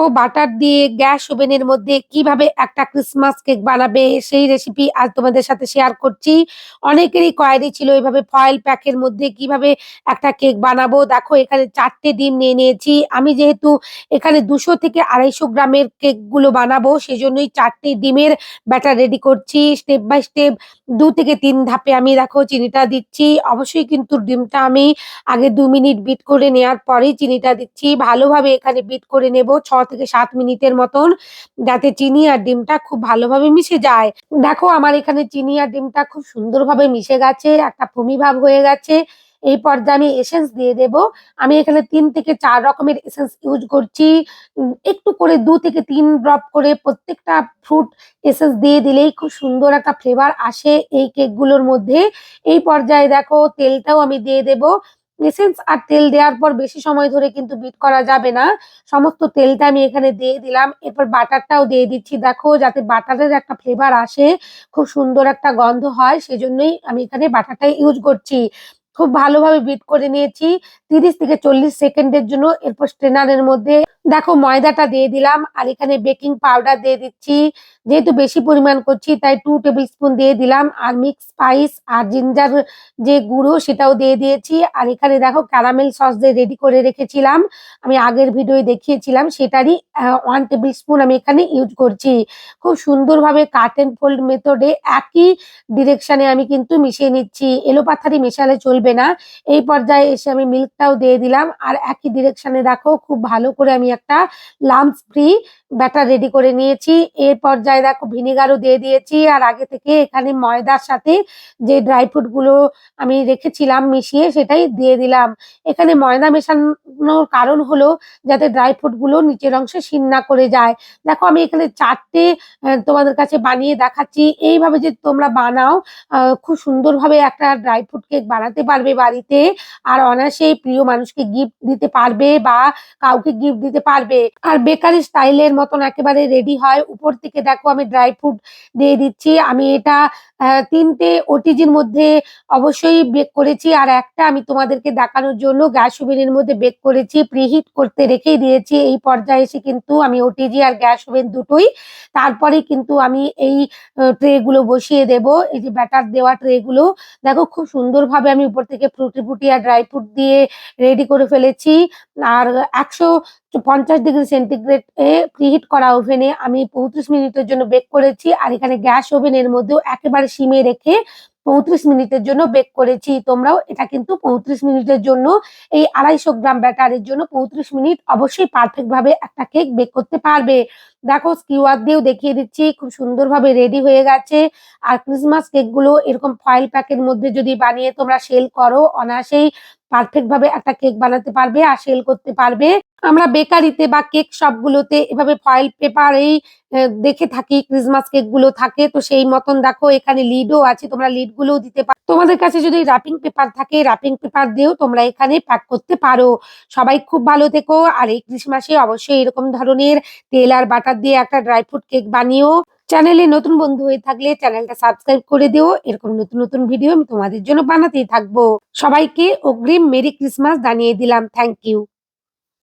ও butter দিয়ে gas ওভেনের মধ্যে কীভাবে একটা ক্রিসমাস কেক বানাবে সেই রেসিপি আজ তোমাদের সাথে শেয়ার করছি। অনেকেরই কোয়ারি ছিল এভাবে ফয়েল প্যাকের মধ্যে কীভাবে একটা কেক বানাবো। দেখো, এখানে চারটে ডিম নিয়ে নিয়েছি। আমি যেহেতু এখানে দুশো থেকে আড়াইশো গ্রামের কেকগুলো বানাবো, সেজন্যই চারটে ডিমের ব্যাটার রেডি করছি। স্টেপ বাই স্টেপ দু থেকে তিন ধাপে আমি দেখো চিনিটা দিচ্ছি। অবশ্যই কিন্তু ডিমটা আমি আগে দু মিনিট বিট করে নেওয়ার পরেই চিনিটা দিচ্ছি। ভালোভাবে এখানে বিট করে নেব। ছ থেকে সাত মিনিটের মতন যাতে চিনি আর ডিমটা খুব ভালোভাবে মিশে যায়। দেখো আমার এখানে চিনি আর ডিমটা খুব সুন্দরভাবে মিশে গেছে, একটা ভাব হয়ে গেছে। এই পর্যায়ে আমি এসেন্স দিয়ে দেব। আমি এখানে তিন থেকে চার রকমের এসেন্স ইউজ করছি। একটু করে দু থেকে তিন ড্রপ করে প্রত্যেকটা ফ্রুট এসেন্স দিয়ে দিলেই খুব সুন্দর একটা ফ্লেভার আসে এই কেকগুলোর মধ্যে। এই পর্যায়ে দেখো তেলটাও আমি দিয়ে দেব। এসেন্স আর তেল দেওয়ার পর বেশি সময় ধরে কিন্তু বিট করা যাবে না। সমস্ত তেলটা আমি এখানে দিয়ে দিলাম। এরপর বাটারটাও দিয়ে দিচ্ছি। দেখো, যাতে বাটারের একটা ফ্লেভার আসে, খুব সুন্দর একটা গন্ধ হয়, সেজন্যই আমি এখানে বাটারটাই ইউজ করছি। খুব ভালোভাবে বিট করে নিয়েছি। তিরিশ থেকে চল্লিশ সেকেন্ডের জন্য এরপর স্ট্রেনারের মধ্যে দেখো ময়দাটা দিয়ে দিলাম আর এখানে বেকিং পাউডার দিয়ে দিচ্ছি। যেহেতু বেশি পরিমাণ করছি, তাই টু টেবিল স্পুন দিয়ে দিলাম। আর মিক্স স্পাইস আর জিঞ্জার যে গুঁড়ো সেটাও দিয়ে দিয়েছি। আর এখানে দেখো ক্যারামেল সস দিয়ে রেডি করে রেখেছিলাম, আমি আগের ভিডিও দেখিয়েছিলাম, সেটারই ওয়ান টেবিল স্পুন আমি এখানে ইউজ করছি। খুব সুন্দরভাবে কাট অ্যান্ড ফোল্ড মেথডে একই ডিরেকশনে আমি কিন্তু মিশিয়ে নিচ্ছি। এলোপাথারি মেশালে চলবে না। এই পর্যায়ে এসে আমি মিল্কটাও দিয়ে দিলাম। আর একই ডিরেকশনে দেখো খুব ভালো করে আমি একটা লাম্পস ফ্রি ব্যাটার রেডি করে নিয়েছি। এই পর্যায়ে দেখো ভিনেগারও দিয়ে দিয়েছি। আর আগে থেকে এখানে ময়দার সাথে যে ড্রাই ফ্রুটগুলো আমি রেখেছিলাম মিশিয়ে, সেটাই দিয়ে দিলাম। এখানে ময়দা মেশানোর কারণ হলো যাতে ড্রাই ফ্রুটগুলো নিচের অংশে সিন না করে যায়। দেখো, আমি এখানে চারটে তোমাদের কাছে বানিয়ে দেখাচ্ছি। এইভাবে যে তোমরা বানাও খুব সুন্দরভাবে একটা ড্রাই ফ্রুট কেক বানাতে পারবে বাড়িতে। আর অনায়াসেই প্রিয় মানুষকে গিফট দিতে পারবে বা কাউকে গিফট দিতে পারবে। আর বেকারি স্টাইলের মতন একেবারে রেডি হয়। উপর থেকে দেখো আমি ড্রাই ফ্রুট দিয়ে দিচ্ছি। আমি এটা তিনটে ওটিজির মধ্যে অবশ্যই বেক করেছি। আর একটা আমি তোমাদেরকে দেখানোর জন্য গ্যাস ওভেনের মধ্যে বেক করেছি। প্রিহিট করতে রেখেই দিয়েছি। এই পর্যায়ে এসে কিন্তু আমি ওটিজি আর গ্যাস ওভেন দুটোই। তারপরে কিন্তু আমি এই ট্রে গুলো বসিয়ে দেব। এই যে ব্যাটার দেওয়া ট্রে গুলো। দেখো খুব সুন্দরভাবে আমি উপর থেকে ফ্রুটি ফুটি আর ড্রাই ফ্রুট দিয়ে রেডি করে ফেলেছি। আর একশো পঞ্চাশ ডিগ্রি সেন্টিগ্রেড এ প্রিহিট করা ওভেনে আমি পঁয়ত্রিশ মিনিটের জন্য বেক করেছি আর এখানে গ্যাস ওভেনের মধ্যেও একেবারে সিমে রেখে পঁয়ত্রিশ মিনিটের জন্য বেক করেছি। তোমরাও এটা কিন্তু পঁয়ত্রিশ মিনিটের জন্য, এই আড়াইশো গ্রাম ব্যাটারের জন্য পঁয়ত্রিশ মিনিট অবশ্যই পারফেক্টভাবে একটা কেক বেক করতে পারবে। দেখো স্কিওয়ার দিয়েও দেখিয়ে দিচ্ছি, খুব সুন্দরভাবে রেডি হয়ে গেছে। আর ক্রিসমাস কেকগুলো এরকম ফয়েল প্যাকের মধ্যে যদি বানিয়ে তোমরা সেল করো অনায়াসেই পারফেক্ট ভাবে একটা কেক বানাতে পারবে আর সেল করতে পারবে। আমরা বেকারিতে বা কেক শপ গুলোতে এভাবে ফয়েল পেপারেই দেখে থাকি ক্রিসমাস কেকগুলো থাকে। তো সেই মতন দেখো, এখানে লিডও আছে, তোমরা লিড গুলোও দিতে পারো। তোমাদের কাছে যদি র্যাপিং পেপার থাকে র্যাপিং পেপার দিয়েও তোমরা এখানে প্যাক করতে পারো। সবাই খুব ভালো থেকো। আর এই ক্রিসমাসে অবশ্যই এরকম ধরনের তেল আর বাটার দিয়ে একটা ড্রাই ফ্রুট কেক বানিয়েও চ্যানেলে নতুন বন্ধু হয়ে থাকলে চ্যানেলটা সাবস্ক্রাইব করে দিও। এরকম নতুন নতুন ভিডিও আমি তোমাদের জন্য বানাতেই থাকব। সবাইকে অগ্রিম মেরি ক্রিসমাস জানিয়ে দিলাম। Thank you